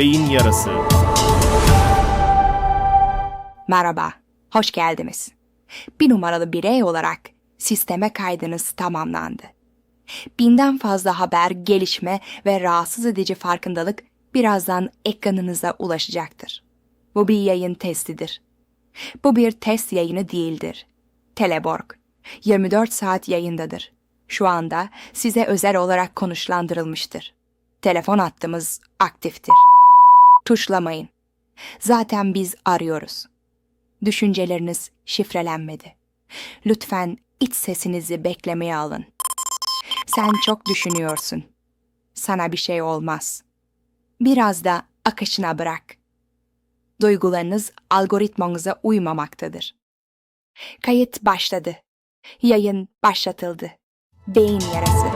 Beyin yarası. Merhaba, hoş geldiniz. Bir numaralı birey olarak sisteme kaydınız tamamlandı. Binden fazla haber, gelişme ve rahatsız edici farkındalık birazdan ekranınıza ulaşacaktır. Bu bir yayın testidir. Bu bir test yayını değildir. Teleborg 24 saat yayındadır. Şu anda size özel olarak konuşlandırılmıştır. Telefon hattımız aktiftir. Tuşlamayın. Zaten biz arıyoruz. Düşünceleriniz şifrelenmedi. Lütfen iç sesinizi beklemeye alın. Sen çok düşünüyorsun. Sana bir şey olmaz. Biraz da akışına bırak. Duygularınız algoritmanıza uymamaktadır. Kayıt başladı. Yayın başlatıldı. Beyin yarası.